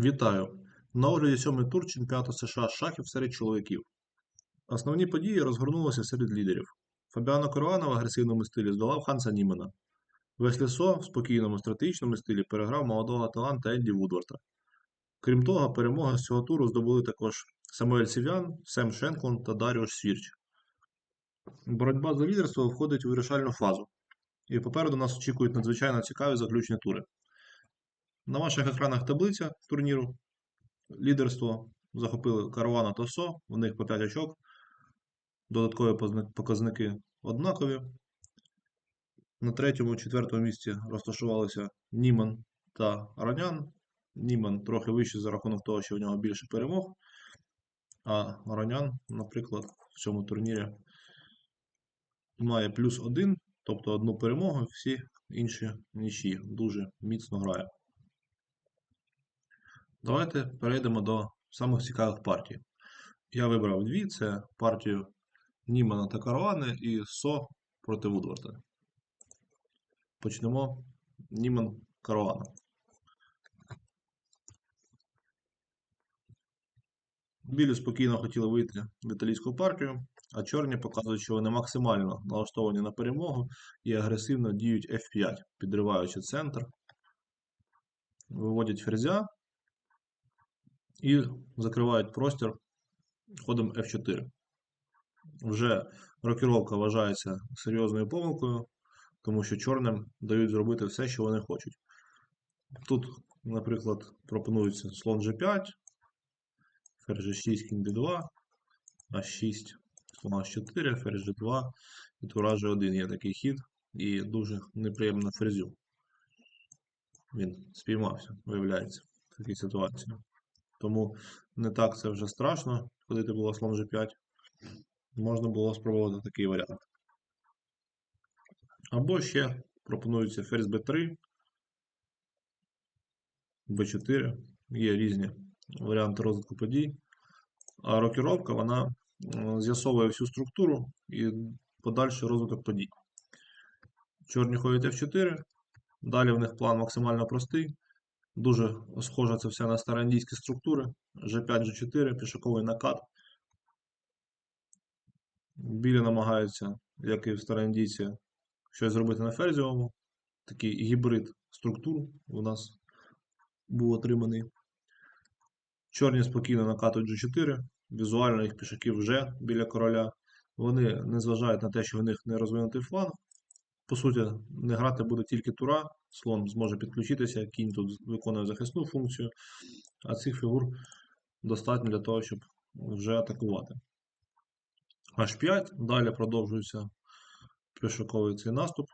Вітаю! На огляді сьомий тур чемпіонату США шахів серед чоловіків. Основні події розгорнулися серед лідерів. Фабіано Каруана в агресивному стилі здолав Ханса Німена. Веслі Со в спокійному стратегічному стилі переграв молодого таланта Енді Вудворта. Крім того, перемоги з цього туру здобули також Самуель Сів'ян, Сем Шенклон та Даріош Свірч. Боротьба за лідерство входить у вирішальну фазу. І попереду нас очікують надзвичайно цікаві заключні тури. На ваших екранах таблиця турніру. Лідерство захопили Каравана та СО, у них по 5 очок. Додаткові показники однакові. На третьому, четвертому місці розташувалися Німан та Ранян. Німан трохи вищий за рахунок того, що в нього більше перемог. А Ранян, наприклад, в цьому турнірі має плюс один, тобто одну перемогу, всі інші нічі. Дуже міцно грає. Давайте перейдемо до самих цікавих партій. Я вибрав дві: це партію Німана та Каравани і Со проти Вудворта. Почнемо Німан Каравана. Білі спокійно хотіли вийти в італійську партію, а чорні показують, що вони максимально налаштовані на перемогу і агресивно діють F5, підриваючи центр, виводять ферзя і закривають простір ходом F4. Вже рокіровка вважається серйозною помилкою, тому що чорним дають зробити все, що вони хочуть. Тут, наприклад, пропонується слон G5, ферзь G6, кінь D2, А6, слон H4, ферзь G2 і тура G1 є такий хід, і дуже неприємно ферзю. Він спіймався, виявляється, в такій ситуації. Тому не так це вже страшно, ходити було слон G5. Можна було спробувати такий варіант. Або ще пропонується ферзь B3, B4. Є різні варіанти розвитку подій. А рокіровка вона з'ясовує всю структуру і подальший розвиток подій. Чорні ходять F4. Далі в них план максимально простий. Дуже схоже це все на староіндійські структури. G5, G4, пішаковий накат. Білі намагаються, як і в староіндійці, щось зробити на ферзівому. Такий гібрид структур у нас був отриманий. Чорні спокійно накатують G4. Візуально їх пішаків вже біля короля. Вони не зважають на те, що в них не розвинутий фланг. По суті, не грати буде тільки тура, слон зможе підключитися, кінь тут виконує захисну функцію, а цих фігур достатньо для того, щоб вже атакувати. H5, далі продовжується пішаковий цей наступ.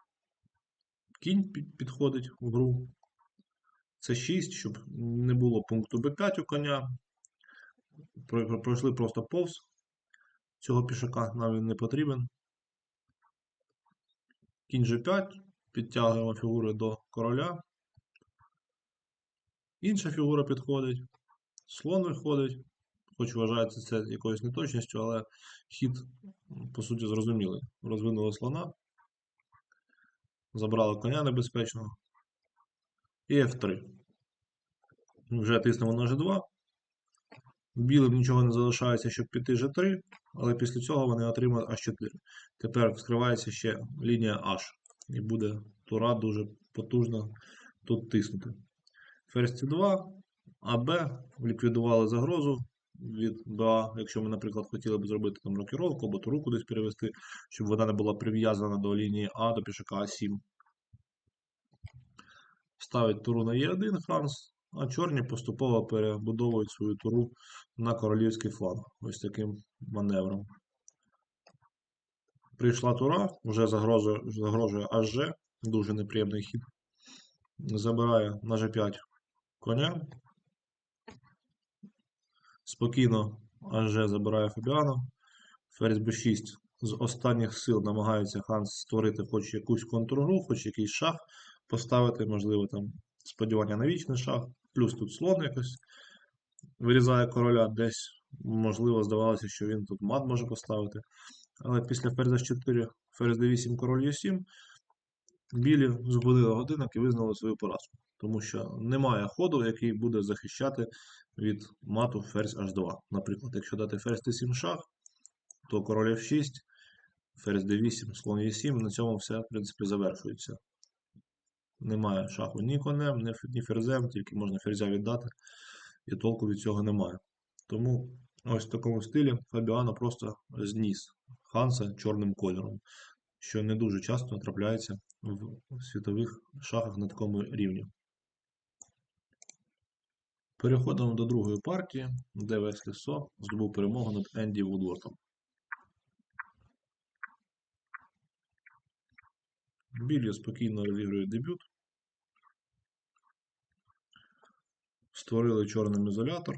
Кінь підходить в гру. Це 6, щоб не було пункту B5 у коня. Про- про- Пройшли просто повз цього пішака, нам він не потрібен. Кінь G5, підтягуємо фігури до короля. Інша фігура підходить. Слон виходить. Хоч вважається це якоюсь неточністю, але хід, по суті, зрозумілий. Розвинули слона. Забрали коня небезпечного. І F3. Вже тиснемо на G2. Білим нічого не залишається, щоб піти G3, але після цього вони отримають H4. Тепер вскривається ще лінія H. І буде тура дуже потужно тут тиснути. Ферзь C2, АБ ліквідували загрозу від БА, якщо ми, наприклад, хотіли б зробити там рокіровку або туру кудись перевести, щоб вона не була прив'язана до лінії А, до пішака А7. Ставить туру на Е1 Франс, а чорні поступово перебудовують свою туру на королівський фланг. Ось таким маневром. Прийшла тура, вже загрожує, загрожує АЖ, дуже неприємний хід. Забирає на G5 коня. Спокійно АЖ забирає Фабіано. Ферзь Б6 з останніх сил намагається Ханс створити хоч якусь контргру, хоч якийсь шах поставити, можливо, там сподівання на вічний шах. Плюс тут слон якось вирізає короля десь. Можливо, здавалося, що він тут мат може поставити. Але після ферзь 4 ферзь d8, король e7 Білі зупинили годинник і визнали свою поразку, тому що немає ходу, який буде захищати від мату ферзь H2. Наприклад, якщо дати ферзь T7 шах, то король F6, ферзь D8, слон E7, на цьому все, в принципі, завершується. Немає шаху ні конем, ні ферзем, тільки можна ферзя віддати, і толку від цього немає. Тому ось в такому стилі Фабіано просто зніс Ханса чорним кольором, що не дуже часто трапляється в світових шахах на такому рівні. Переходимо до другої партії, де Веслі Со здобув перемогу над Енді Вудвортом. Білі спокійно розігрують дебют. Створили чорним ізолятор.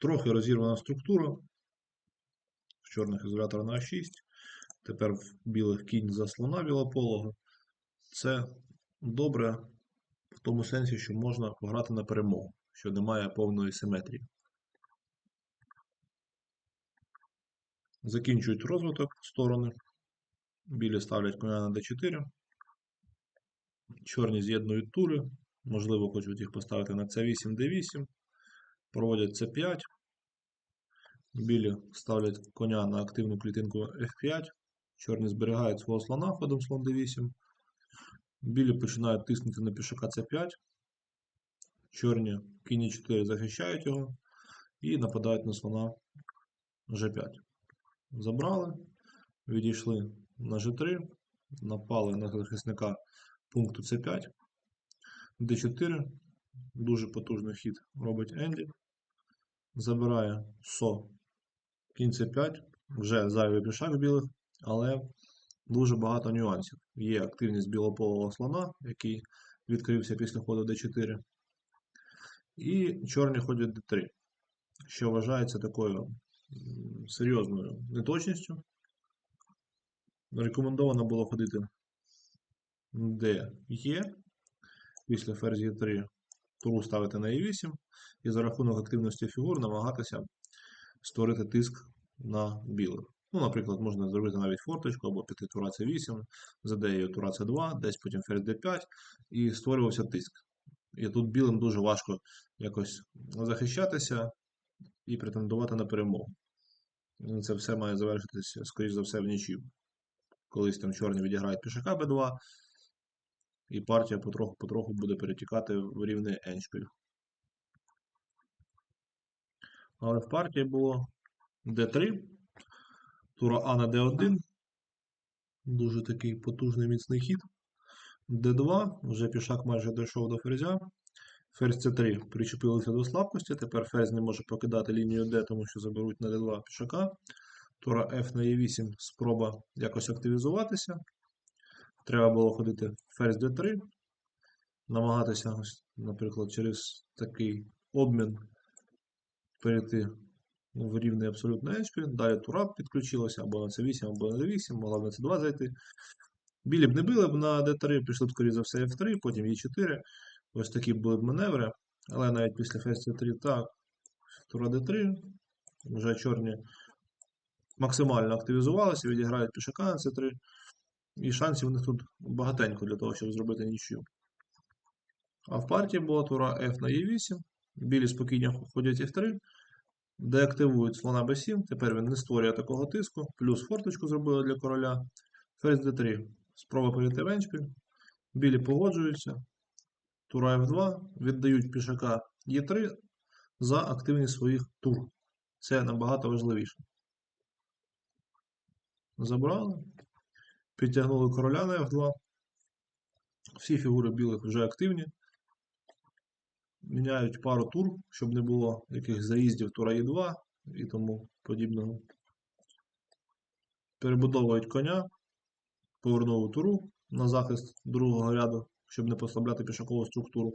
Трохи розірвана структура. В чорних ізолятор на А6. Тепер в білих кінь за слона білополого. Це добре в тому сенсі, що можна пограти на перемогу, що немає повної симетрії. Закінчують розвиток сторони. Білі ставлять коня на d4. Чорні з'єднують тури. Можливо, хочуть їх поставити на c8, d8. Проводять c5. Білі ставлять коня на активну клітинку f5. Чорні зберігають свого слона ходом слон d8. Білі починають тиснути на пішака c5. Чорні кінь 4 захищають його і нападають на слона g5. Забрали, відійшли на g3, напали на захисника пункту c5. d4. Дуже потужний хід робить Енді. Забирає со кінь c5. Вже зайвий пішак білих, але дуже багато нюансів. Є активність білополого слона, який відкрився після ходу d4. І чорні ходять d3, що вважається такою серйозною неточністю. Рекомендовано було ходити де є. Після ферзь Е3 туру ставити на Е8 і за рахунок активності фігур намагатися створити тиск на білих. Ну, наприклад, можна зробити навіть форточку або піти тура С8, за дею тура С2, десь потім ферзь Д5 і створювався тиск. І тут білим дуже важко якось захищатися і претендувати на перемогу. Це все має завершитися, скоріш за все, в нічів. Колись там чорні відіграють пішака Б2, і партія потроху-потроху буде перетікати в рівний еншпіль. Але в партії було d3, тура А на d1. Дуже такий потужний міцний хід. d2, вже пішак майже дійшов до ферзя. Ферзь c3 причепилися до слабкості. Тепер ферзь не може покидати лінію d, тому що заберуть на d2 пішака. Тура F на e8 спроба якось активізуватися. Треба було ходити ферзь d3, намагатися, наприклад, через такий обмін перейти в рівний абсолютно еншпіль. Далі тура підключилася або на c8, або на d8, могла б на c2 зайти. Білі б не били б на d3, пішли б, скоріше за все, f3, потім e4. Ось такі були б маневри. Але навіть після ферзь c3 так, тура d3, вже чорні максимально активізувалися, відіграють пішака на c3. І шансів у них тут багатенько для того, щоб зробити нічию. А в партії була тура F на E8. Білі спокійно ходять F3, деактивують слона B7. Тепер він не створює такого тиску. Плюс форточку зробили для короля. Ферзь D3. Спроба перейти в еншпіль. Білі погоджуються. Тура F2. Віддають пішака E3 за активність своїх тур. Це набагато важливіше. Забрали. Підтягнули короля на F2. Всі фігури білих вже активні. Міняють пару тур, щоб не було якихось заїздів тура Е2 і тому подібного. Перебудовують коня, повернули туру на захист другого ряду, щоб не послабляти пішакову структуру.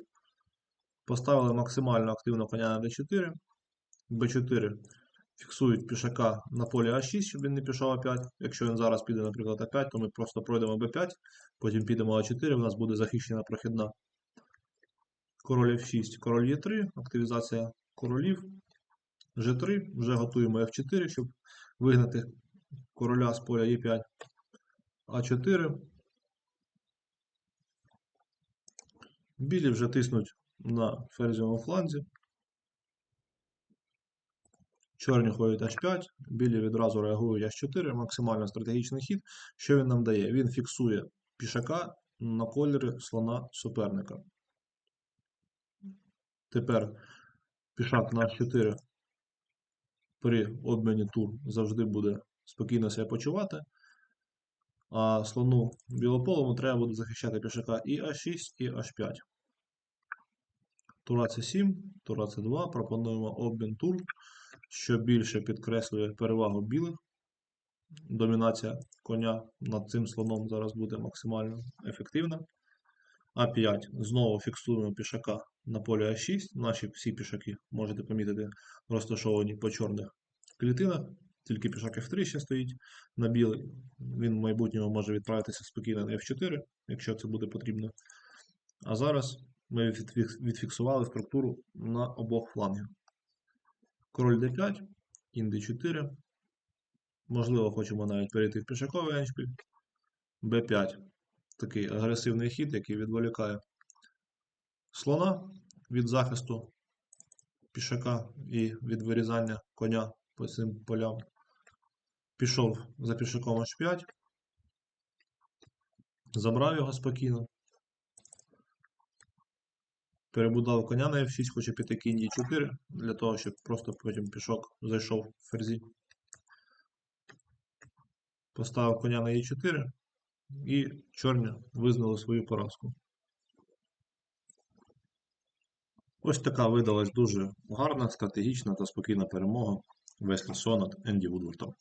Поставили максимально активно коня на d4. b4 фіксують пішака на полі А6, щоб він не пішов А5. Якщо він зараз піде, наприклад, А5, то ми просто пройдемо Б5, потім підемо А4, у нас буде захищена прохідна. Король F6, король Е3, активізація королів. G3, вже готуємо F4, щоб вигнати короля з поля E5. А4. Білі вже тиснуть на ферзівому фланзі. Чорні ходять H5, білі відразу реагують H4, максимально стратегічний хід. Що він нам дає? Він фіксує пішака на кольорі слона суперника. Тепер пішак на H4 при обміні тур завжди буде спокійно себе почувати. А слону білополому треба буде захищати пішака і А6, і H5. Тура С7, Тура С2. Пропонуємо обмін тур, що більше підкреслює перевагу білих. Домінація коня над цим слоном зараз буде максимально ефективна. А5. Знову фіксуємо пішака на полі А6. Наші всі пішаки, можете помітити, розташовані по чорних клітинах. Тільки пішак F3 ще стоїть на білий. Він в майбутньому може відправитися спокійно на F4, якщо це буде потрібно. А зараз ми відфіксували структуру на обох флангах. Король D5, кінь D4. Можливо, хочемо навіть перейти в пішаковий еншпіль. B5. Такий агресивний хід, який відволікає слона від захисту пішака і від вирізання коня по цим полям. Пішов за пішаком H5. Забрав його спокійно. Перебудав коня на F6, хоче піти кінь E4, для того, щоб просто потім пішок зайшов в ферзі. Поставив коня на E4 і чорні визнали свою поразку. Ось така видалась дуже гарна, стратегічна та спокійна перемога Веслі Сонат Енді Вудвортом.